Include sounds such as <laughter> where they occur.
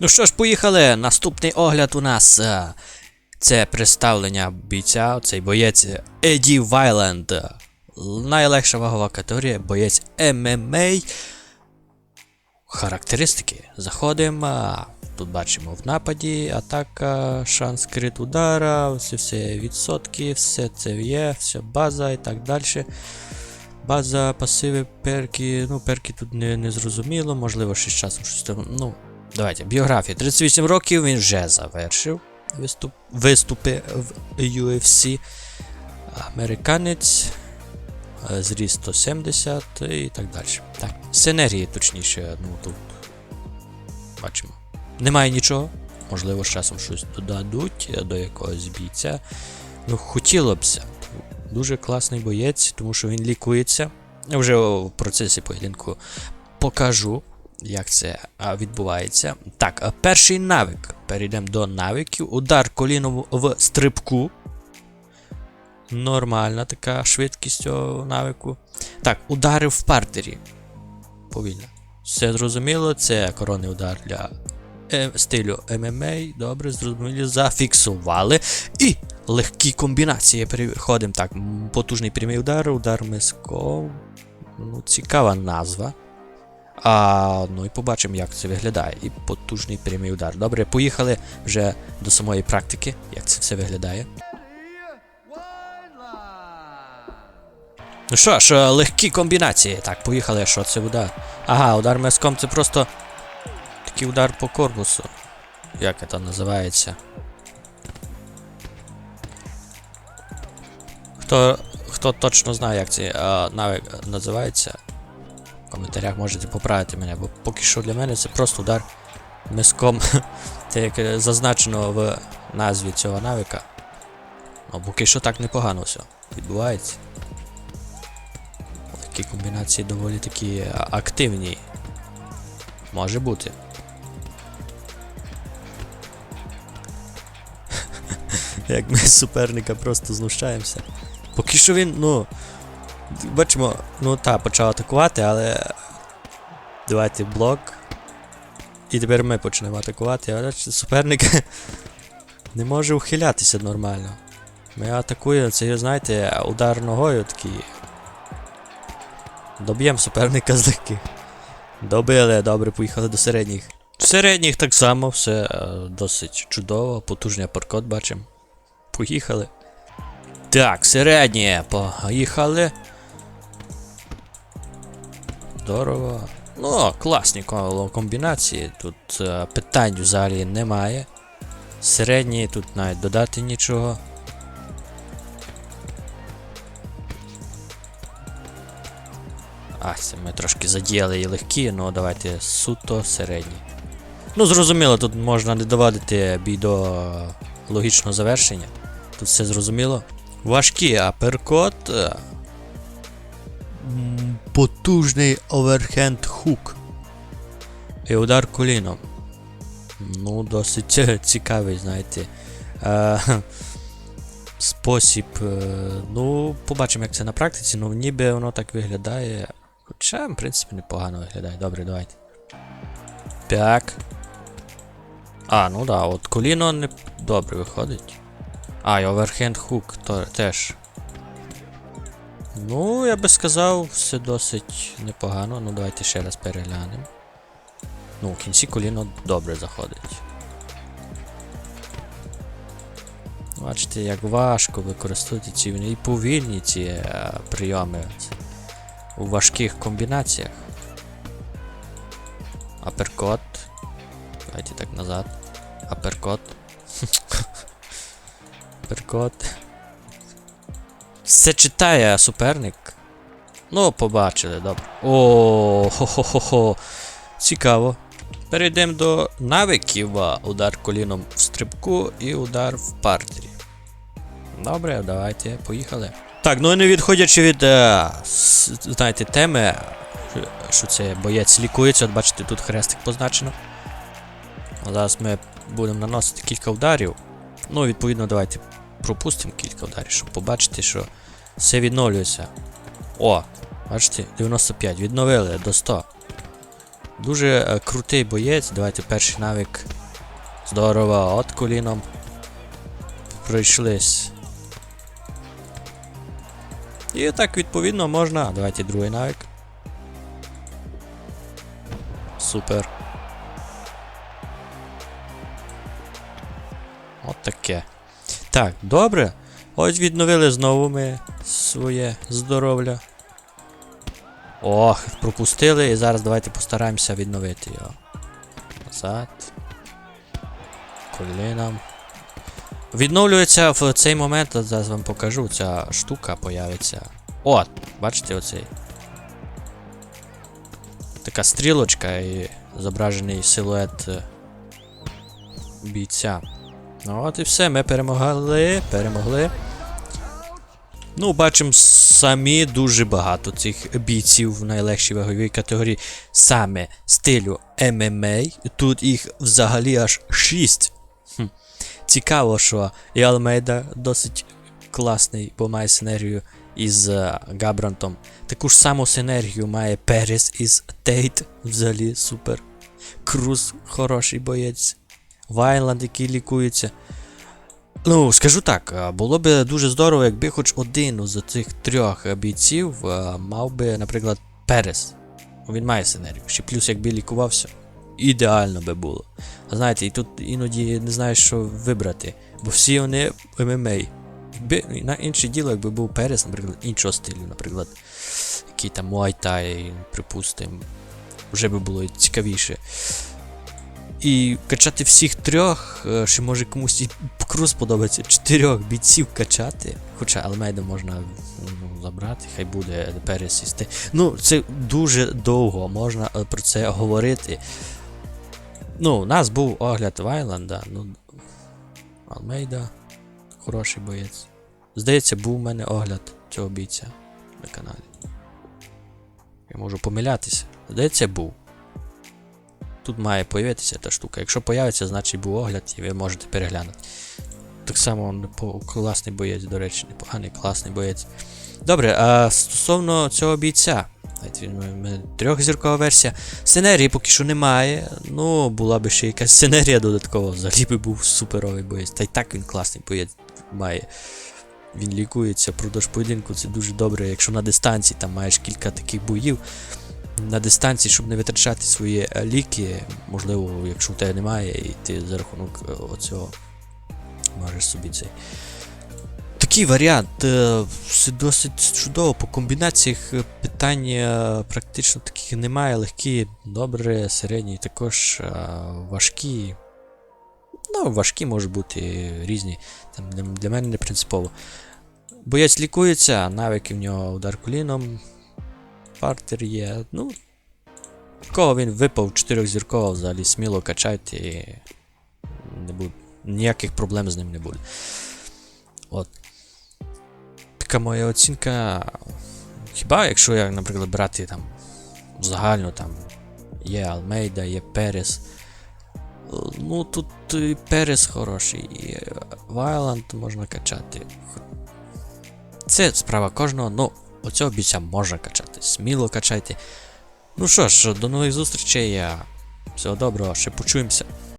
Ну що ж, поїхали. Наступний огляд у нас. е, Це представлення бійця, цей боєць Еді Вайленд. Найлегша вагова категорія, боєць ММА. Характеристики. Заходимо. Тут бачимо в нападі, атака, шанс крит удара, все, все відсотки, все це є, все база і так далі. База, пасиви, перки. Ну, перки тут не, не зрозуміло, можливо, ще з часом щось там. Ну, давайте. Біографія. 38 років він вже завершив виступ, виступи в UFC. Американець. е, Зріст 170 і так далі. Так. Синергії, точніше, ну тут. Бачимо. Немає нічого. Можливо, з часом щось додадуть е, до якогось бійця. Ну, хотіло бся. Дуже класний боєць, тому що він лікується. Я вже в процесі поєдинку покажу, як це відбувається. Так, перший навик. Перейдемо до навиків. Удар коліном в стрибку. Нормальна така швидкість цього навику. Так, удари в партері. Повільно. Все зрозуміло, це коронний удар для е, стилю ММА. Добре, зрозуміло, зафіксували. І легкі комбінації. Переходимо так. Потужний прямий удар, удар миском. Ну, цікава назва. А, ну і побачимо, як це виглядає. І потужний прямий удар. Добре, поїхали вже до самої практики, як це все виглядає. Ну що ж, е, легкі комбінації. Так, поїхали, що це удар. Ага, удар миском це просто такий удар по корпусу. Як це називається? Хто, хто точно знає, як цей а, навик називається, в коментарях можете поправити мене, бо поки що для мене це просто удар миском. <laughs> Це як зазначено в назві цього навика. Ну, поки що так непогано все відбувається. Такі комбінації доволі такі активні. Може бути. <laughs> Як ми з суперника просто знущаємося. Поки що він, ну. Бачимо, ну та, почав атакувати, але. Давайте блок. І тепер ми почнемо атакувати, але суперник <laughs> не може ухилятися нормально. Ми атакуємо, це, знаєте, удар ногою такий. Доб'ємо суперника з легких. Добили, добре, поїхали до середніх. В середніх так само, все е, досить чудово, потужний апаркот бачимо. Поїхали. Так, середнє, поїхали. Здорово. Ну, класні комбінації. Тут е, питань взагалі немає. Середні тут навіть додати нічого. А, це ми трошки задіяли і легкі, ну давайте суто середні. Ну, зрозуміло, тут можна не доводити бій до логічного завершення. Тут все зрозуміло. Важкий аперкот. Потужний оверхенд хук. І удар коліном. Ну, досить цікавий, знаєте. Е, спосіб. Ну, побачимо, як це на практиці, ну ніби воно так виглядає. Хоча, в принципі, непогано виглядає. Добре, давайте. Так. А, ну да, от коліно не добре виходить. А, і оверхенд хук теж. Ну, я би сказав, все досить непогано. Ну, давайте ще раз переглянемо. Ну, в кінці коліно добре заходить. Бачите, як важко використовувати ці і повільні ці е, прийоми у важких комбінаціях. Аперкот. Давайте так назад. Аперкот. <laughs> Аперкот. Все читає суперник. Ну, побачили, добре. О, хо-хо-хо-хо. Цікаво. Перейдемо до навиків. Удар коліном в стрибку і удар в партері. Добре, давайте, поїхали. Так, ну і не відходячи від, е, знаєте, теми, що це боєць лікується, от бачите, тут хрестик позначено. Зараз ми будемо наносити кілька ударів. Ну, відповідно, давайте пропустимо кілька ударів, щоб побачити, що все відновлюється. О, бачите, 95, відновили до 100. Дуже е, крутий боєць. Давайте перший навик. Здорово, от коліном. Пройшлись. І так відповідно можна. Давайте другий навик. Супер. От таке. Так, добре. Ось відновили знову ми своє здоров'я. Ох, пропустили і зараз давайте постараємося відновити його. Назад. Коліном. Відновлюється в цей момент, зараз вам покажу, ця штука появиться. О, бачите оцей. Така стрілочка і зображений силует е, бійця. Ну от і все, ми перемогли, перемогли. Ну, бачимо самі дуже багато цих бійців в найлегшій ваговій категорії саме стилю MMA. Тут їх взагалі аж 6. Хм. Цікаво, що і Алмейда досить класний, бо має синергію із е, Габрантом. Таку ж саму синергію має Перес із Тейт, взагалі супер. Круз хороший боєць. Вайланд, який лікується. Ну, скажу так, було б дуже здорово, якби хоч один з цих трьох е, бійців мав би, наприклад, Перес. Він має синергію. Ще плюс, якби лікувався, ідеально би було. А знаєте, і тут іноді не знаєш, що вибрати, бо всі вони ММА. Якби на інше діло, якби був Перес, наприклад, іншого стилю, наприклад, який там Muay припустимо, вже би було цікавіше. І качати всіх трьох, е, чи може комусь і круз подобається, чотирьох бійців качати. Хоча Алмейда можна ну, забрати, хай буде пересісти. Ну, це дуже довго можна е, про це говорити. Ну, у нас був огляд Вайланда, ну. Алмейда, хороший боєць. Здається, був у мене огляд цього бійця на каналі. Я можу помилятися. Здається, був. Тут має появитися та штука. Якщо появиться, значить був огляд і ви можете переглянути. Так само класний боєць, до речі, непоганий, класний боєць. Добре, а стосовно цього бійця. Трьохзіркова версія. Сценерії поки що немає. Ну, була би ще якась сценерія додаткова, взагалі би був суперовий боєць. Та й так він класний боєць має. Він лікується впродовж поєдинку, це дуже добре, якщо на дистанції там маєш кілька таких боїв. На дистанції, щоб не витрачати свої е, ліки, можливо, якщо в тебе немає, і ти за рахунок е, оцього можеш собі цей. Такий варіант. е, Все досить чудово. По комбінаціях питань практично таких немає. Легкі, добре, середні, також важкі. Ну, важкі можуть бути різні. Там для мене не принципово. Боєць лікується, навики в нього удар коліном. Партер є. Ну. Кого він випав 4 зіркова, взагалі сміло качайте і не буде. Ніяких проблем з ним не буде. От. Така моя оцінка. Хіба якщо я, наприклад, брати там загально там є Алмейда, є Перес. Ну, тут і Перес хороший, і Вайланд можна качати. Це справа кожного, ну, оцього бійця можна качати. Сміло качайте. Ну що ж, до нових зустрічей. Всього доброго, ще почуємося.